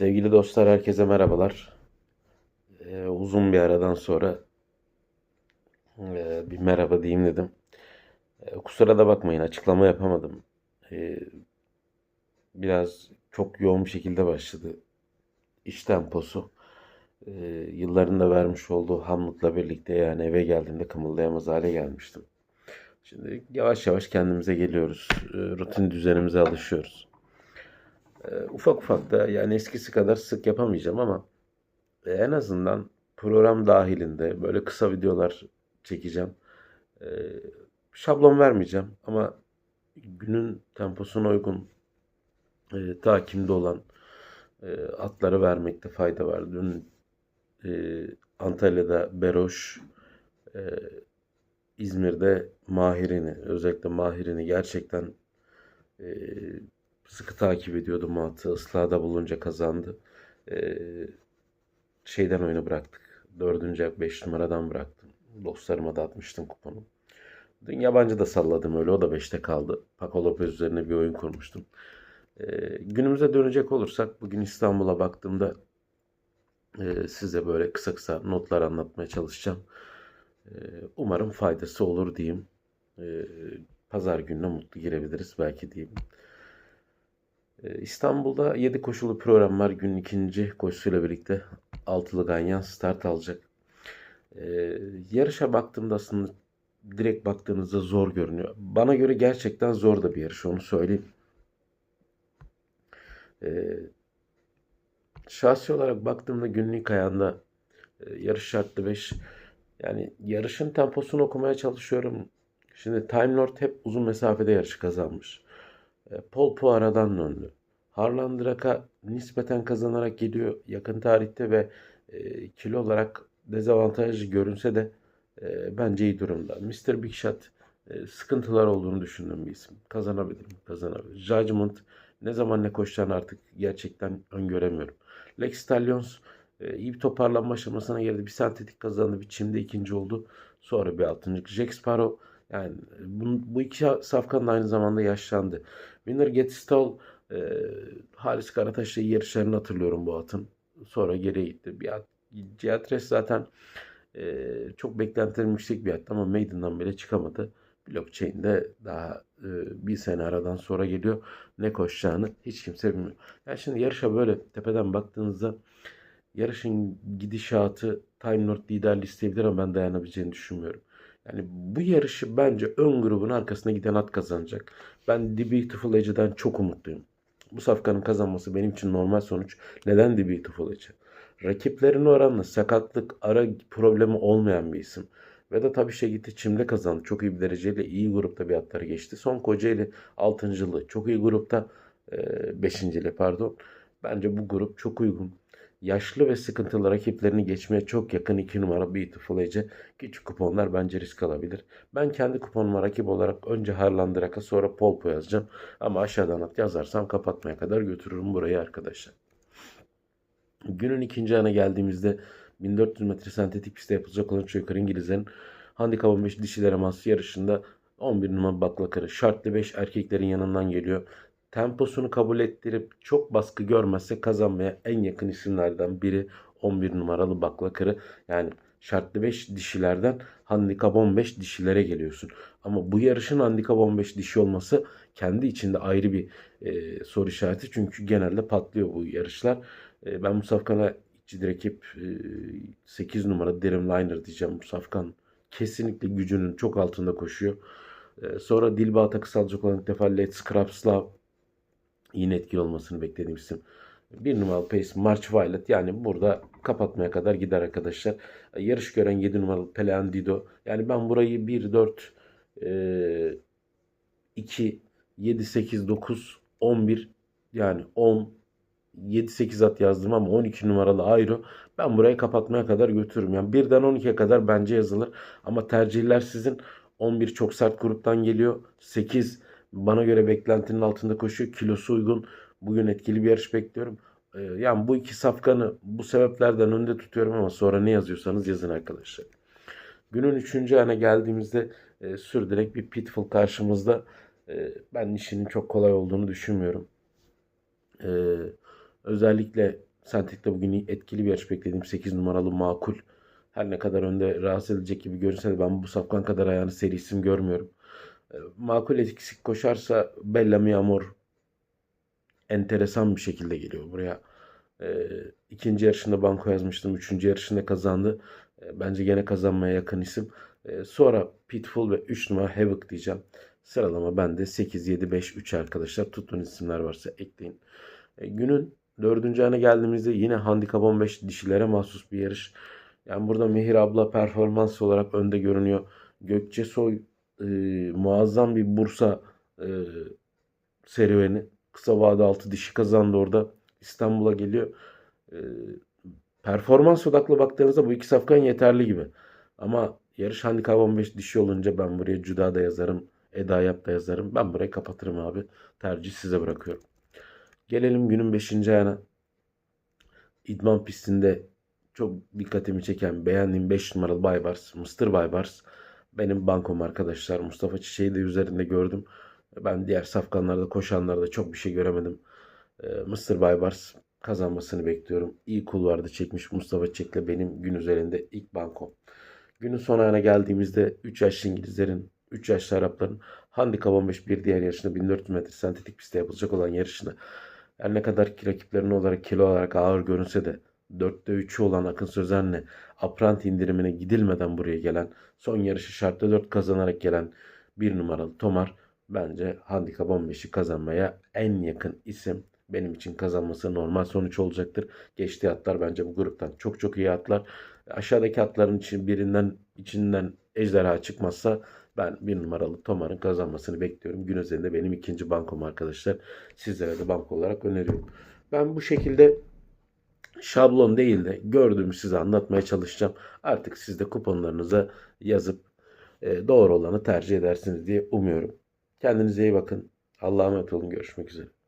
Sevgili dostlar, herkese merhabalar. Ee, uzun bir aradan sonra e, bir merhaba diyeyim dedim. E, kusura da bakmayın, açıklama yapamadım. E, biraz çok yoğun bir şekilde başladı iş temposu. E, yılların da vermiş olduğu hamlıkla birlikte yani eve geldiğimde kımıldayamaz hale gelmiştim. Şimdi yavaş yavaş kendimize geliyoruz. E, rutin düzenimize alışıyoruz. E, ufak ufak da yani eskisi kadar sık yapamayacağım ama e, en azından program dahilinde böyle kısa videolar çekeceğim. E, şablon vermeyeceğim ama günün temposuna uygun e, takimde olan e, atları vermekte fayda var. Dün e, Antalya'da Beroş, e, İzmir'de Mahirini, özellikle Mahirini gerçekten e, sıkı takip ediyordum atı. Islahda bulunca kazandı. E, şeyden oyunu bıraktık. Dördüncü beş numaradan bıraktım. Dostlarıma da atmıştım kuponu. Dün yabancı da salladım öyle. O da beşte kaldı. Paco Lopez üzerine bir oyun kurmuştum. E, günümüze dönecek olursak bugün İstanbul'a baktığımda e, size böyle kısa kısa notlar anlatmaya çalışacağım. E, umarım faydası olur diyeyim. E, Pazar gününe mutlu girebiliriz belki diyeyim. E, İstanbul'da 7 koşulu program var. Günün ikinci koşusuyla birlikte altılı ganyan start alacak. E, yarışa baktığımda aslında direkt baktığınızda zor görünüyor. Bana göre gerçekten zor da bir yarış onu söyleyeyim. E, şahsi olarak baktığımda günlük ayağında e, yarış şartlı 5 yani yarışın temposunu okumaya çalışıyorum. Şimdi Time Lord hep uzun mesafede yarışı kazanmış. E, Paul Poirot'dan döndü. Harlan Drak'a nispeten kazanarak geliyor yakın tarihte ve e, kilo olarak dezavantajlı görünse de e, bence iyi durumda. Mr. Big Shot e, sıkıntılar olduğunu düşündüğüm bir isim. Kazanabilir mi? Kazanabilir. Judgment ne zaman ne koşacağını artık gerçekten öngöremiyorum. Lex Stallions e, iyi bir toparlanma aşamasına geldi. Bir sentetik kazandı. Bir çimde ikinci oldu. Sonra bir altıncılık. Jack Sparrow yani bu, bu iki safkan da aynı zamanda yaşlandı. Winner Get Stall e, Halis Karataş'la yarışlarını hatırlıyorum bu atın. Sonra geriye gitti. Bir at, Cihatres zaten e, çok beklentilerim yüksek bir at ama Maiden'dan bile çıkamadı. Blockchain'de daha e, bir sene aradan sonra geliyor. Ne koşacağını hiç kimse bilmiyor. Yani şimdi yarışa böyle tepeden baktığınızda yarışın gidişatı Time Lord liderliği isteyebilir ama ben dayanabileceğini düşünmüyorum. Yani bu yarışı bence ön grubun arkasına giden at kazanacak. Ben The Beautiful Edge'den çok umutluyum. Bu safkanın kazanması benim için normal sonuç. Neden The Beautiful Edge? Rakiplerin oranla sakatlık, ara problemi olmayan bir isim. Ve de tabii şey gitti çimde kazandı. Çok iyi bir dereceyle iyi grupta bir atları geçti. Son Kocaeli 6. Çok iyi grupta 5. E, pardon. Bence bu grup çok uygun yaşlı ve sıkıntılı rakiplerini geçmeye çok yakın 2 numara Beautiful Ece küçük kuponlar bence risk alabilir. Ben kendi kuponuma rakip olarak önce Harlandırak'a sonra Polpo yazacağım. Ama aşağıdan at yazarsam kapatmaya kadar götürürüm burayı arkadaşlar. Günün ikinci ana geldiğimizde 1400 metre sentetik pistte yapılacak olan yukarı İngilizlerin handikap 15 dişilere mahsus yarışında 11 numara baklakarı şartlı 5 erkeklerin yanından geliyor temposunu kabul ettirip çok baskı görmezse kazanmaya en yakın isimlerden biri 11 numaralı Baklakırı. Yani şartlı 5 dişilerden handikap 15 dişilere geliyorsun. Ama bu yarışın handikap 15 dişi olması kendi içinde ayrı bir e, soru işareti. Çünkü genelde patlıyor bu yarışlar. E, ben Musafkan'a ciddi rakip e, 8 numara Dreamliner diyeceğim. Musafkan kesinlikle gücünün çok altında koşuyor. E, sonra Dilba takı salacak olan defa Let's Scrapslav yine etkili olmasını beklediğim isim. Bir numaralı pace March Violet yani burada kapatmaya kadar gider arkadaşlar. Yarış gören 7 numaralı Pelean Dido. Yani ben burayı 1, 4, e, 2, 7, 8, 9, 11 yani 10, 7-8 at yazdım ama 12 numaralı Ayro ben burayı kapatmaya kadar götürürüm. Yani 1'den 12'ye kadar bence yazılır. Ama tercihler sizin. 11 çok sert gruptan geliyor. 8 bana göre beklentinin altında koşuyor. Kilosu uygun. Bugün etkili bir yarış bekliyorum. Ee, yani bu iki safkanı bu sebeplerden önde tutuyorum ama sonra ne yazıyorsanız yazın arkadaşlar. Günün üçüncü ana geldiğimizde e, sürdürek bir pitfall karşımızda. E, ben işinin çok kolay olduğunu düşünmüyorum. E, özellikle Sentik'te bugün etkili bir yarış beklediğim 8 numaralı makul. Her ne kadar önde rahatsız edecek gibi görünse de ben bu safkan kadar ayağını seri isim görmüyorum. E, Makul etkisi koşarsa Bellamy Amor enteresan bir şekilde geliyor buraya. E, ikinci yarışında banko yazmıştım. Üçüncü yarışında kazandı. E, bence gene kazanmaya yakın isim. E, sonra Pitfall ve 3 numara Havoc diyeceğim. Sıralama bende 8, 7, 5, 3 arkadaşlar. Tuttuğun isimler varsa ekleyin. E, günün dördüncü ayına geldiğimizde yine handikap 15 dişilere mahsus bir yarış. Yani burada Mehir abla performans olarak önde görünüyor. Gökçe Soy e, muazzam bir Bursa e, serüveni. Kısa vade altı dişi kazandı orada. İstanbul'a geliyor. E, performans odaklı baktığınızda bu iki safkan yeterli gibi. Ama yarış handikap 15 dişi olunca ben buraya Cüda da yazarım. Eda Yap da yazarım. Ben burayı kapatırım abi. Tercih size bırakıyorum. Gelelim günün 5. ayağına. İdman pistinde çok dikkatimi çeken beğendiğim 5 numaralı Baybars, Mr. Baybars. Benim bankom arkadaşlar. Mustafa Çiçek'i de üzerinde gördüm. Ben diğer safkanlarda koşanlarda çok bir şey göremedim. Ee, Mr. Baybars kazanmasını bekliyorum. İyi kulvarda çekmiş Mustafa Çiçek'le benim gün üzerinde ilk bankom. Günün son ayına geldiğimizde 3 yaşlı İngilizlerin, 3 yaşlı Arapların handikap 15 bir diğer yarışında 1400 metre sentetik pistte yapılacak olan yarışını her ne kadar ki rakiplerine olarak kilo olarak ağır görünse de 4'te 3'ü olan Akın Sözen'le Aprant indirimine gidilmeden buraya gelen son yarışı şartta 4 kazanarak gelen bir numaralı Tomar bence handikap 15'i kazanmaya en yakın isim. Benim için kazanması normal sonuç olacaktır. Geçtiği atlar bence bu gruptan çok çok iyi atlar. Aşağıdaki atların için birinden içinden ejderha çıkmazsa ben bir numaralı Tomar'ın kazanmasını bekliyorum. Gün üzerinde benim ikinci bankom arkadaşlar. Sizlere de banko olarak öneriyorum. Ben bu şekilde şablon değil de gördüğümü size anlatmaya çalışacağım. Artık siz de kuponlarınıza yazıp e, doğru olanı tercih edersiniz diye umuyorum. Kendinize iyi bakın. Allah'a emanet olun. Görüşmek üzere.